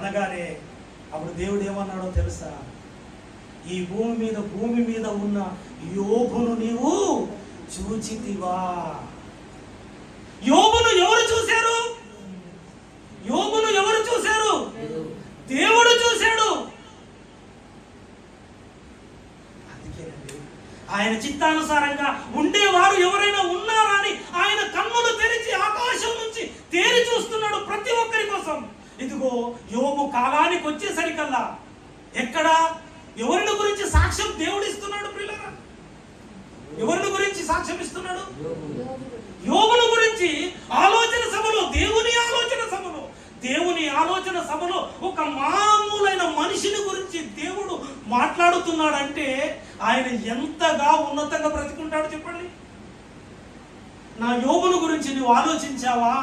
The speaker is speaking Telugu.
అనగానే అప్పుడు దేవుడు ఏమన్నాడో తెలుసా? ఈ భూమి మీద భూమి మీద ఉన్న యోగును నీవు చూచితివా. యోగును ఎవరు చూశారు? యోగును ఎవరు చూశారు? దేవుడు చూశాడు. అందుకేనండి ఆయన చిత్తానుసారంగా ఉండేవారు ఎవరైనా ఉన్నారా అని ఆయన కన్నులు తెరిచి ఆకాశం నుంచి తేరి చూస్తున్నాడు ప్రతి ఒక్కరి కోసం. ఇదిగో యోగు కాలానికి వచ్చేసరికల్లా ఎక్కడ? ఎవరిని గురించి సాక్ష్యం దేవుడు ఇస్తున్నాడు పిల్లరా ఎవరిని గురించి సాక్ష్యం ఇస్తున్నాడు? యోగుల గురించి ఆలోచన సభలో దేవుని ఆలోచన సభలో దేవుని ఆలోచన సభలో ఒక మామూలైన మనిషిని గురించి దేవుడు మాట్లాడుతున్నాడంటే ఆయన ఎంతగా ఉన్నతంగా బ్రతికుంటాడు చెప్పండి. నా యోగుల గురించి నువ్వు ఆలోచించావా?